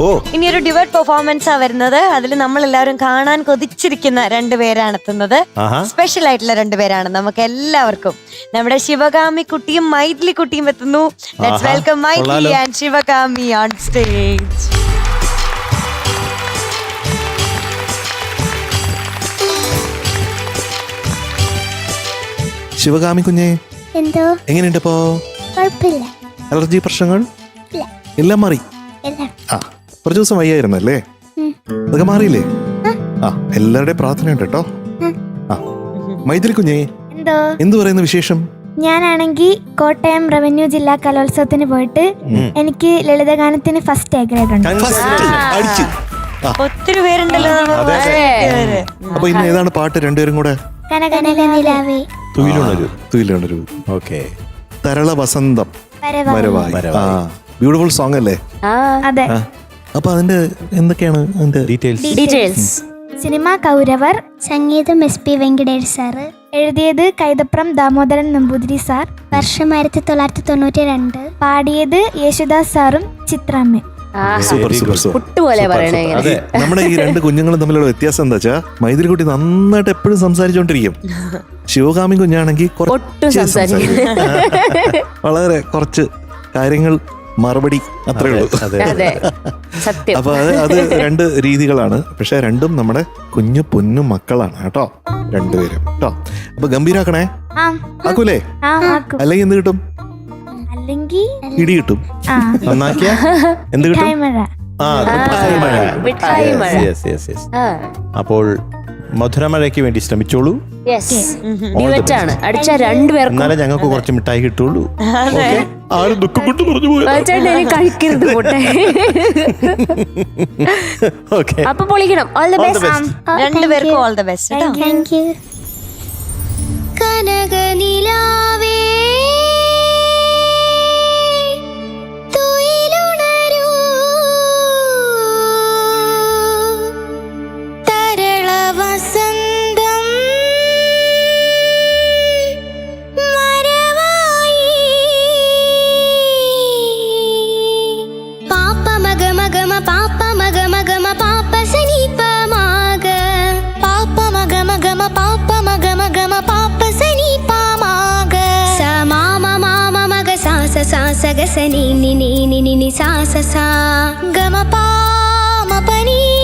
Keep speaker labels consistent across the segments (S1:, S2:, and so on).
S1: ഓ.
S2: ഇനി ഒരു divert performance ആ വരുന്നത്. അതിൽ നമ്മൾ എല്ലാവരും കാണാൻ കൊതിച്ചിരിക്കുന്ന രണ്ടുപേരാണ് എത്തുന്നത്. സ്പെഷ്യൽ ആയിട്ടുള്ള രണ്ടുപേരാണ് നമുക്ക് എല്ലാവർക്കും. നമ്മുടെ ശിവകാമി കുട്ടിയും മൈഥിലി കുട്ടിയും എത്തുന്നു. Let's welcome Maithili and Sivakami on stage
S1: Sivakami കുഞ്ഞെ
S3: എന്തോ?
S1: എങ്ങനെയുണ്ട് അലർജി പ്രശ്നങ്ങൾ? എല്ലാം മാറി.
S3: എല്ലാം.
S1: ആ. കുറച്ച് ദിവസം വയ്യായിരുന്നു
S3: അല്ലേ
S1: അതൊക്കെ മാറിയില്ലേ? ആ എല്ലാവരുടെയും പ്രാർത്ഥനയുണ്ട് കേട്ടോ ആ മൈഥിലി കുഞ്ഞേ
S3: എന്തോ?
S1: എന്തു പറയുന്ന വിശേഷം?
S3: ഞാനാണെങ്കിൽ കോട്ടയം റവന്യൂ ജില്ലാ കലോത്സവത്തിന് പോയിട്ട് എനിക്ക് ലളിതഗാനത്തിന് ഫസ്റ്റ് എ ഗ്രേഡ് ഉണ്ട്.
S2: ഒത്തിരി പേരുണ്ടല്ലോ.
S1: അപ്പൊ ഇന്ന് ഏതാണ് പാട്ട് രണ്ടുപേരും കൂടെ?
S3: കനകനിലാവേ
S1: തുയിലുണരു തുയിലുണരു ഓക്കെ. തരള വസന്തം. വരവായി. ആ ബ്യൂട്ടിഫുൾ സോങ് അല്ലേ?
S3: അതെ.
S1: അപ്പൊ അതിന്റെ എന്തൊക്കെയാണ് അതിന്റെ ഡീറ്റെയിൽസ്
S4: ഡീറ്റെയിൽസ്
S3: സിനിമ കൗരവർ സംഗീതം എസ് പി വെങ്കടേഷ് സാറ് എഴുതിയത് കൈതപ്രം ദാമോദരൻ നമ്പൂതിരി സാർ വർഷം ആയിരത്തി തൊള്ളായിരത്തി തൊണ്ണൂറ്റി രണ്ട് പാടിയത് യേശുദാസ് സാറും ചിത്രാമ്മയും
S1: സൂപ്പർ സൂപ്പർ സൂപ്പർ
S4: പുട്ടുപോലെ പറയണേ ഇങ്ങനെ.
S1: അതെ നമ്മുടെ ഈ രണ്ട് കുഞ്ഞുങ്ങളും തമ്മിലുള്ള വ്യത്യാസം എന്താ വെച്ചാ മൈതിരിക്കുട്ടി നന്നായിട്ട് എപ്പോഴും സംസാരിച്ചോണ്ടിരിക്കും. ശിവകാമി കുഞ്ഞാണെങ്കിൽ
S4: ഒട്ടും സംസാരിക്കില്ല.
S1: വളരെ കുറച്ച് കാര്യങ്ങൾ മറുപടി അത്രേ ഉള്ളൂ
S4: അതെ. സത്യം.
S1: അപ്പൊ അത് അത് രണ്ട് രീതികളാണ്. പക്ഷെ രണ്ടും നമ്മുടെ കുഞ്ഞു പൊന്നു മക്കളാണ് കേട്ടോ രണ്ടുപേരും. കേട്ടോ. അപ്പൊ ഗംഭീരാക്കണേ? ആക്കൂലേ?
S3: ആ ആക്കും.
S1: അല്ലെങ്കിൽ എന്ത് കിട്ടും?
S3: അല്ലെങ്കിൽ
S1: ഇടി കിട്ടും.
S3: ആ.
S1: നന്നാക്കിയ? എന്ത് കിട്ടും.
S5: അപ്പോൾ മധുരമഴയ്ക്ക് വേണ്ടി ശ്രമിച്ചോളൂ.
S4: യെസ് അടിച്ച രണ്ടുപേർക്കും
S5: എന്നാലേ ഞങ്ങൾക്ക് കുറച്ച് മിഠായി കിട്ടുള്ളൂ? ആരും ദുഃഖം കൊണ്ട് പറഞ്ഞു
S4: ചേട്ടൻ ഇനി കഴിക്കരുത് പോട്ടെ.
S5: ഓക്കെ
S4: അപ്പൊ പൊളിക്കണം. All the
S5: All the
S4: best.
S2: രണ്ടുപേർക്കും all the best
S3: thank you കനകനിലാവേ സ സാ സ ഗ സ നി നി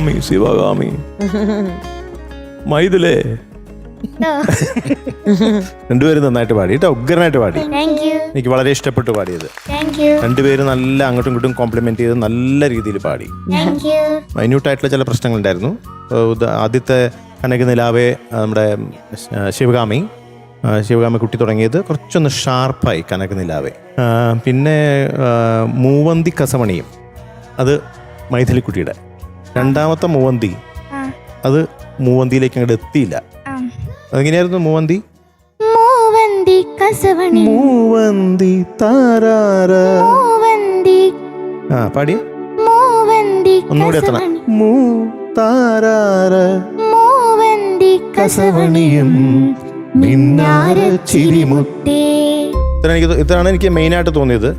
S5: ശിവകാമി. ശിവഗാമി മൈതിലേ രണ്ടുപേരും നന്നായിട്ട് പാടി കേട്ടോ ഉഗ്രനായിട്ട് പാടി. എനിക്ക് വളരെ ഇഷ്ടപ്പെട്ടു പാടിയത്. രണ്ടുപേരും നല്ല അങ്ങോട്ടും ഇങ്ങോട്ടും കോംപ്ലിമെന്റ് ചെയ്ത് നല്ല രീതിയിൽ പാടി. മൈന്യൂട്ടായിട്ടുള്ള ചില പ്രശ്നങ്ങൾ ഉണ്ടായിരുന്നു ആദ്യത്തെ കനക നിലാവെ നമ്മുടെ ശിവഗാമി ശിവഗാമി ശിവകാമി. കുട്ടി തുടങ്ങിയത് കുറച്ചൊന്ന് ഷാർപ്പായി കനക നിലാവെ. പിന്നെ മൂവന്തി കസമണിയും അത് മൈഥിലിക്കുട്ടിയുടെ. രണ്ടാമത്തെ മൂവന്തി. അത് മൂവന്തിയിലേക്ക് അങ്ങോട്ട് എത്തിയില്ല. അതെങ്ങനെയായിരുന്നു മൂവന്തി?
S3: മൂവന്തി കസവണി.
S5: മൂവന്തി താരാര.
S3: മൂവന്തി.
S5: ആ പാടി
S3: മൂവന്തി
S5: ഒന്നുകൂടി എത്തണം. മൂ താരാര.
S3: മൂവന്തി
S5: കസവണിയും മിന്നാര ചിരിമുത്തേ. ഇത്ര എനിക്ക് ഇതാണ് എനിക്ക് മെയിനായിട്ട് തോന്നിയത്.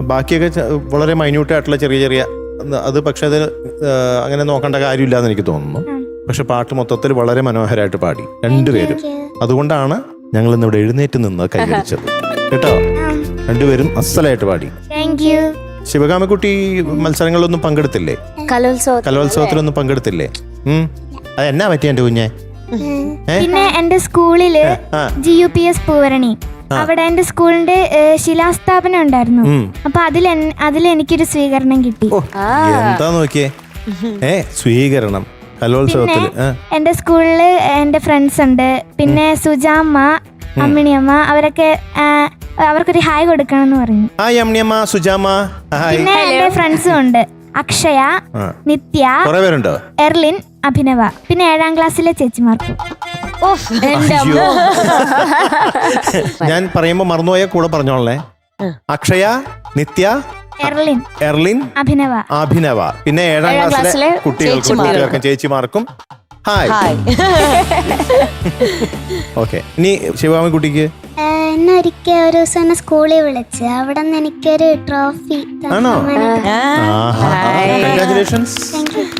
S5: ബാക്കിയൊക്കെ വളരെ വളരെ മൈന്യൂട്ടായിട്ടുള്ള ചെറിയ ചെറിയ അത് പക്ഷെ അത് അങ്ങനെ നോക്കേണ്ട കാര്യമില്ല എന്ന് എനിക്ക് തോന്നുന്നു. പക്ഷെ പാട്ട് മൊത്തത്തിൽ വളരെ മനോഹരമായിട്ട് പാടി. രണ്ടുപേരും അതുകൊണ്ടാണ് ഞങ്ങൾ ഇന്ന് ഇവിടെ എഴുന്നേറ്റ് നിന്ന് കൈയടിച്ചത് കേട്ടോ? രണ്ടുപേരും അസലായിട്ട് പാടി. ശിവകാമിക്കുട്ടി മത്സരങ്ങളിലൊന്നും പങ്കെടുത്തില്ലേ?
S4: കലോത്സവം
S5: കലോത്സവത്തിലൊന്നും പങ്കെടുത്തില്ലേ? അത് എന്നാ പറ്റിയ എന്റെ കുഞ്ഞെ?
S3: പിന്നെ എന്റെ
S5: സ്കൂളിൽ.
S3: G U P S Poovarani. അവിടെ എന്റെ സ്കൂളിന്റെ ശിലാസ്ഥാപനം ഉണ്ടായിരുന്നു. അപ്പൊ അതിൽ അതിൽ എനിക്കൊരു സ്വീകരണം കിട്ടി.
S5: എന്താ നോക്കിയേ? ഏ സ്വീകരണം. കലോത്സവത്തിൽ ആ.
S3: എന്റെ സ്കൂളിൽ എന്റെ ഫ്രണ്ട്സ് ഉണ്ട്. പിന്നെ സുജാമ്മ അമ്മിണിയമ്മ അവരൊക്കെ അവർക്കൊരു ഹായ് കൊടുക്കണം എന്ന് പറഞ്ഞു.
S5: Hi Amminiyamma Sujamma hi.
S3: പിന്നെ എന്റെ ഫ്രണ്ട്സും ഉണ്ട്. അക്ഷയ. നിത്യ എർലിൻ അഭിനവ. പിന്നെ ഏഴാം ക്ലാസ്സിലെ ചേച്ചിമാർക്കും.
S5: അയ്യോ. ഞാൻ പറയുമ്പോ മറന്നുപോയ കൂടെ പറഞ്ഞോളേ അക്ഷയ നിത്യ
S3: എർലിൻ.
S5: എർലിൻ
S3: അഭിനവ.
S5: അഭിനവ. പിന്നെ ഏഴാം
S4: ഏഴാം
S5: ക്ലാസ്സിലെ
S4: ക്ലാസ്സിലെ
S5: കുട്ടികൾക്കും
S4: ചേച്ചിമാർക്കും.
S5: കുട്ടികൾക്കും ചേച്ചിമാർക്കും. ഹായ്
S2: ഹായ്
S5: ഓക്കെ ഇനി ശിവകാമി കുട്ടിക്ക്?
S3: എന്നെ ഒരിക്കൽ ഒരു ദിവസം എന്നെ സ്കൂളിൽ വിളിച്ച്. അവിടെ നിന്ന് എനിക്കൊരു ട്രോഫി
S5: ആണോ? Congratulations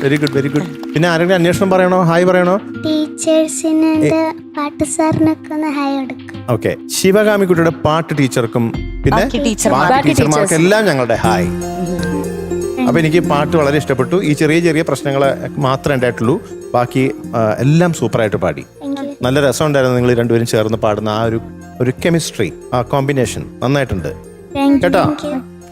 S5: very good very good പിന്നെ ആരെങ്കിലും അന്വേഷണം പറയണോ? ഹായ് പറയണോ?
S3: ടീച്ചേഴ്സിന് എന്റെ പാട്ട് സാറിനൊക്കെ ഒന്ന് ഹായ് കൊടുക്കും.
S5: ഓക്കെ ശിവകാമിക്കുട്ടിയുടെ പാട്ട് ടീച്ചർക്കും പിന്നെ
S2: ബാക്കി ടീച്ചർമാർ.
S5: ബാക്കി
S4: ബാക്കി
S5: ടീച്ചർമാർക്ക് എല്ലാം ഞങ്ങളുടെ ഹായ് അപ്പൊ എനിക്ക് പാട്ട് വളരെ ഇഷ്ടപ്പെട്ടു. ഈ ചെറിയ ചെറിയ പ്രശ്നങ്ങൾ മാത്രമേ ഉണ്ടായിട്ടുള്ളൂ. ബാക്കി എല്ലാം സൂപ്പറായിട്ട് പാടി. നല്ല രസമുണ്ടായിരുന്നു നിങ്ങൾ രണ്ടുപേരും ചേർന്ന് പാടുന്ന ആ ഒരു ഒരു കെമിസ്ട്രി ആ കോമ്പിനേഷൻ നന്നായിട്ടുണ്ട്. കേട്ടോ?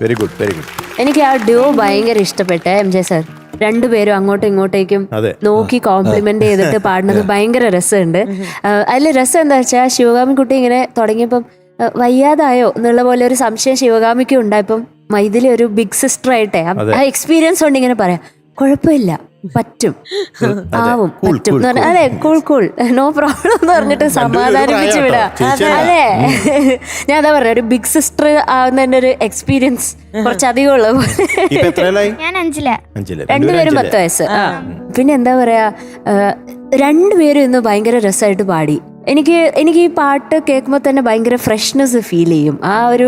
S5: വെരി ഗുഡ് വെരി ഗുഡ്
S4: എനിക്ക് ആ ഡ്യൂ ഭയങ്കര ഇഷ്ടപ്പെട്ട എം ജെ സർ രണ്ടുപേരും അങ്ങോട്ടും ഇങ്ങോട്ടേക്കും നോക്കി കോംപ്ലിമെന്റ് ചെയ്തിട്ട് പാടുന്നത് ഭയങ്കര രസമുണ്ട്. അതിൽ രസം എന്താ വെച്ചാൽ ശിവകാമി കുട്ടി ഇങ്ങനെ തുടങ്ങിയപ്പം വയ്യാതായോ എന്നുള്ള പോലെ ഒരു സംശയം ശിവകാമിക്കും ഉണ്ടായപ്പം മൈദിലി ഒരു ബിഗ് സിസ്റ്റർ ആയിട്ടെ. ആ- ആ എക്സ്പീരിയൻസ് കൊണ്ട് ഇങ്ങനെ പറയാം കുഴപ്പമില്ല പറ്റും. ആവും പറ്റും എന്ന് പറഞ്ഞാ- അതെ കൂൾ കൂൾ നോ പ്രോബ്ലം എന്ന് പറഞ്ഞിട്ട് സമാധാനിപ്പിച്ച് വിടാ. അതെ. ഞാൻ അതാ പറഞ്ഞ ഒരു ബിഗ് സിസ്റ്റർ ആവുന്നതിന്റെ ഒരു എക്സ്പീരിയൻസ് കുറച്ചധികം ഉള്ള പോലെ. രണ്ടുപേരും പത്ത് വയസ്സ്. പിന്നെ എന്താ പറയാ രണ്ടുപേരും ഇന്ന് ഭയങ്കര രസമായിട്ട് പാടി. എനിക്ക് എനിക്ക് ഈ പാട്ട് കേൾക്കുമ്പോൾ തന്നെ ഭയങ്കര ഫ്രഷ്നെസ് ഫീൽ ചെയ്യും. ആ ഒരു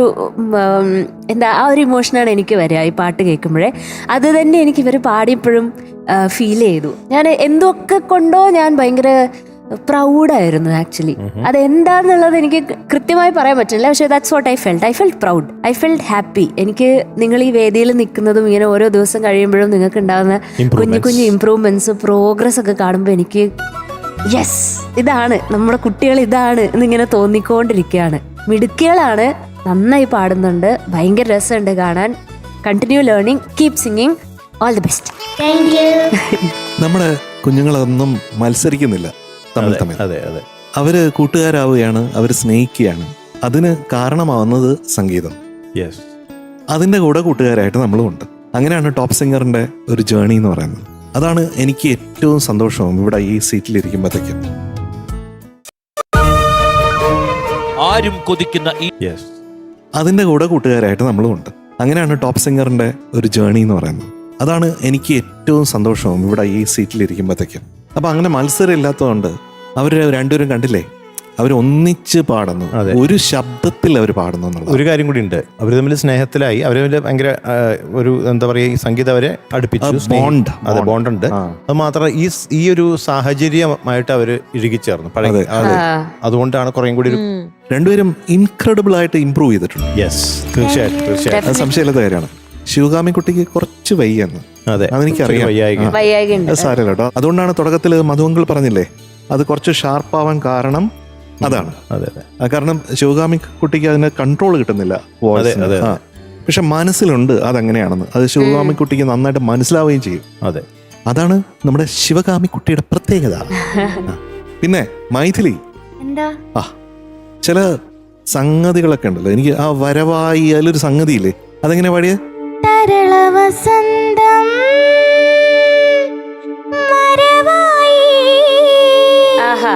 S4: എന്താ ആ ഒരു ഇമോഷനാണ് എനിക്ക് വരിക ഈ പാട്ട് കേൾക്കുമ്പോഴേ. അത് തന്നെ എനിക്ക് ഇവർ പാടിയപ്പോഴും ഫീൽ ചെയ്തു. ഞാൻ എന്തൊക്കെ കൊണ്ടോ ഞാൻ ഭയങ്കര പ്രൗഡായിരുന്നു ആക്ച്വലി അതെന്താന്നുള്ളത് എനിക്ക് കൃത്യമായി പറയാൻ പറ്റില്ല പക്ഷേ that's what I felt I felt proud I felt happy എനിക്ക് നിങ്ങൾ ഈ വേദിയിൽ നിൽക്കുന്നതും ഇങ്ങനെ ഓരോ ദിവസം കഴിയുമ്പോഴും നിങ്ങൾക്ക് ഉണ്ടാകുന്ന കുഞ്ഞു കുഞ്ഞു ഇമ്പ്രൂവ്മെന്റ്സ് പ്രോഗ്രസ് ഒക്കെ കാണുമ്പോൾ എനിക്ക് യെസ് ഇതാണ്. നമ്മുടെ കുട്ടികൾ ഇതാണ് എന്നിങ്ങനെ തോന്നിക്കൊണ്ടിരിക്കുകയാണ്. മിടുക്കികളാണ് നന്നായി പാടുന്നുണ്ട്. ഭയങ്കര രസമുണ്ട് കാണാൻ. Continue learning keep singing all the best
S3: thank you
S1: നമ്മുടെ കുഞ്ഞുങ്ങളൊന്നും മത്സരിക്കുന്നില്ല തമ്മിൽ തമ്മിൽ.
S5: അതെ അതെ.
S1: അവർ കൂട്ടുകാരാവുകയാണ് അവർ സ്നേഹിക്കുകയാണ്. അതിന് കാരണമാവുന്നത് സംഗീതം.
S5: യെസ്
S1: അതിന്റെ കൂടെ കൂട്ടുകാരായിട്ട് നമ്മളും ഉണ്ട്. അങ്ങനെയാണ് ടോപ്പ് സിംഗറിന്റെ ഒരു ജേണി എന്ന് പറയുന്നത്. അതാണ് എനിക്ക് ഏറ്റവും സന്തോഷവും ഇവിടെ ഈ സീറ്റിലിരിക്കുമ്പോഴത്തേക്കും.
S6: ആരും കൊതിക്കുന്ന
S1: അതിന്റെ കൂടെ കൂട്ടുകാരായിട്ട് നമ്മളും ഉണ്ട്. അങ്ങനെയാണ് ടോപ്പ് സിംഗറിന്റെ ഒരു ജേണി എന്ന് പറയുന്നത്. അതാണ് എനിക്ക് ഏറ്റവും സന്തോഷവും ഇവിടെ ഈ സീറ്റിലിരിക്കുമ്പോഴത്തേക്കും അപ്പോൾ അങ്ങനെ മത്സരം ഇല്ലാത്തതുകൊണ്ട് അവർ രണ്ടുപേരും കണ്ടില്ലേ? അവർ ഒന്നിച്ച് പാടുന്നു. ഒരു ശബ്ദത്തിൽ അവർ പാടുന്നു എന്നുള്ളത്.
S5: ഒരു കാര്യം കൂടി ഉണ്ട്. അവർ തമ്മിൽ സ്നേഹത്തിലായി. അവർ തമ്മിൽ ഭയങ്കര ഒരു എന്താ പറയുക ഈ സംഗീതം അവരെ അടുപ്പിച്ചു.
S1: ബോണ്ട്
S5: അതെ
S1: bond.
S5: ബോണ്ട് ഉണ്ട് അത് മാത്രമല്ല ഈ ഈ ഒരു സാഹചര്യമായിട്ട് അവർ ഇഴുകിച്ചേർന്നു പഴയ
S1: അതെ,
S5: അതെ. അതുകൊണ്ടാണ് കുറേം കൂടി ഒരു
S1: രണ്ടുപേരും ഇൻക്രെഡിബിൾ ആയിട്ട് ഇമ്പ്രൂവ് ചെയ്തിട്ടുണ്ട്.
S5: യെസ് തീർച്ചയായിട്ടും തീർച്ചയായിട്ടും.
S1: സംശയമില്ലാത്ത കാര്യമാണ്. ശിവകാമിക്കുട്ടിക്ക് കുറച്ച് വയ്യെന്ന്.
S5: അതെ
S1: അതെനിക്കറിയാം
S5: വയ്യായിക.
S1: സാരമില്ല കേട്ടോ. അതുകൊണ്ടാണ് തുടക്കത്തിൽ മധുവങ്കൾ പറഞ്ഞില്ലേ അത് കുറച്ച് ഷാർപ്പാവാൻ കാരണം അതാണ്.
S5: അതെ അതെ.
S1: ആ, കാരണം ശിവകാമി കുട്ടിക്ക് അതിന് കൺട്രോൾ കിട്ടുന്നില്ല പക്ഷെ മനസ്സിലുണ്ട് അതങ്ങനെയാണെന്ന്. അത് ശിവകാമി കുട്ടിക്ക് നന്നായിട്ട് മനസ്സിലാവുകയും ചെയ്യും.
S5: അതെ.
S1: അതാണ് നമ്മുടെ ശിവകാമി കുട്ടിയുടെ പ്രത്യേകത. പിന്നെ മൈഥിലി.
S3: എന്താ?
S1: ആ ചില സംഗതികളൊക്കെ ഉണ്ടല്ലോ. എനിക്ക് ആ വരവായി അതിലൊരു സംഗതിയില്ലേ? അതെങ്ങനെ പാടിയേ?
S3: തരള വസന്തം മരവായി.
S4: ആഹാ.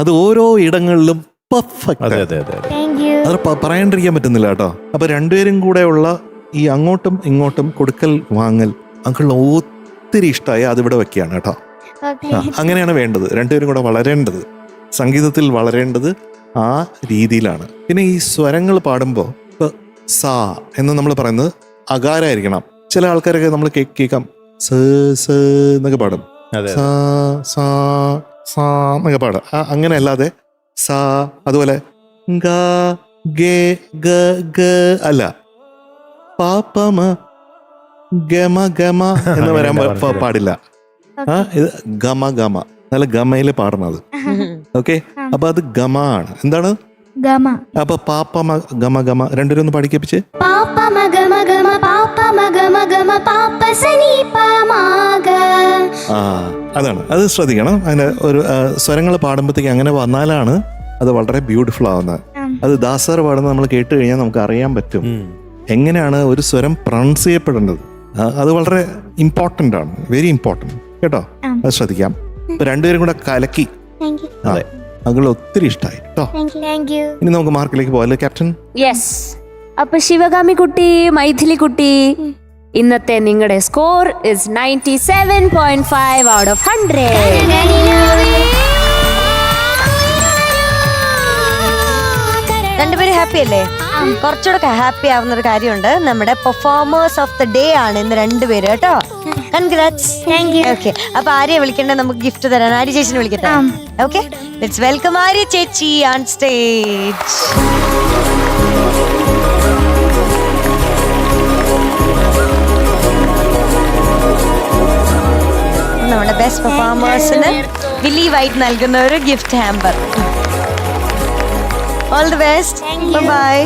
S1: അത് ഓരോ ഇടങ്ങളിലും പെർഫെക്റ്റ്
S5: അതെ
S1: പറയാണ്ടിരിക്കാൻ പറ്റുന്നില്ല കേട്ടോ. അപ്പൊ രണ്ടുപേരും കൂടെ ഉള്ള ഈ അങ്ങോട്ടും ഇങ്ങോട്ടും കൊടുക്കൽ വാങ്ങൽ അങ്കിളിന് ഒത്തിരി ഇഷ്ടമായി അതിവിടെ വെക്കുകയാണ് കേട്ടോ. അങ്ങനെയാണ് വേണ്ടത്. രണ്ടുപേരും കൂടെ വളരേണ്ടത്. സംഗീതത്തിൽ വളരേണ്ടത് ആ രീതിയിലാണ്. പിന്നെ ഈ സ്വരങ്ങൾ പാടുമ്പോൾ ഇപ്പൊ സാ എന്ന് നമ്മൾ പറയുന്നത് അകാരായിരിക്കണം. ചില ആൾക്കാരൊക്കെ നമ്മൾ കേൾക്കാം. സ സ എന്നൊക്കെ പാടും. സ സ സാ എന്നൊക്കെ പാടും. അങ്ങനെ അല്ലാതെ സ അതുപോലെ ഗ ഗേ ഗ ഗ അല്ല. പാപ്പമ ഗമ ഗമ എന്ന് വരാൻ പാടില്ല. ആ ഇത് ഗമ ഗമ. നല്ല ഗമയിൽ അത്. ഓക്കെ അപ്പൊ അത് ഗമ ആണ്. എന്താണ്?
S3: ഗമ.
S1: അപ്പൊ പാപ്പമ ഗമ ഗമ. രണ്ടുപേരും ഒന്ന് പഠിക്കപ്പിച്ച്.
S3: പാപ്പ മഗ ഗമ മ പാപ്പ മഗ ഗമ മ പാപ്പ സനി പാമാഗ
S1: ആ അതാണ്. അത് ശ്രദ്ധിക്കണം. അങ്ങനെ ഒരു സ്വരങ്ങൾ പാടുമ്പോഴത്തേക്ക് അങ്ങനെ വന്നാലാണ് അത് വളരെ ബ്യൂട്ടിഫുൾ ആവുന്നത്. അത് ദാസർ പാടുന്നത് നമ്മൾ കേട്ട് കഴിഞ്ഞാൽ നമുക്ക് അറിയാൻ പറ്റും. എങ്ങനെയാണ് ഒരു സ്വരം പ്രൊണൗൺസ് ചെയ്യപ്പെടേണ്ടത് അത് വളരെ ഇമ്പോർട്ടന്റ് ആണ്. വെരി ഇമ്പോർട്ടന്റ് കേട്ടോ? അത് ശ്രദ്ധിക്കാം. ഇപ്പൊ രണ്ടുപേരും കൂടെ കലക്കി. അതെ. അങ്ങൾ ഒത്തിരി ഇഷ്ടമായി കേട്ടോ ഇനി നമുക്ക് മാർക്കിലേക്ക് പോകല്ലേ ക്യാപ്റ്റൻ?
S4: യെസ് അപ്പൊ ശിവഗാമി കുട്ടി മൈഥിലി കുട്ടി ഇന്നത്തെ നിങ്ങളുടെ score is ninety seven point five out of hundred
S2: രണ്ടുപേരും ഹാപ്പി അല്ലേ? കുറച്ചുകൂടെ ഹാപ്പി ആവുന്ന ഒരു കാര്യമുണ്ട്. നമ്മുടെ പെർഫോമേഴ്സ് ഓഫ് ദ ഡേ ആണ് ഇന്ന് രണ്ടുപേര് കേട്ടോ? കൺഗ്രാറ്റ്സ്. ഓക്കെ അപ്പൊ ആരെയാ വിളിക്കേണ്ടത് നമുക്ക് ഗിഫ്റ്റ് തരാൻ ആര്യ ചേച്ചിനെ വിളിക്കട്ടെ. ഓക്കെ ലെറ്റ്സ് വെൽക്കം ആര്യ ചേച്ചി ഓൺ സ്റ്റേജ് നമ്മുടെ ബെസ്റ്റ് പെർഫോമേഴ്സിന് വില്ലി വൈറ്റ് നൽകുന്ന ഒരു gift hamper all the best
S3: bye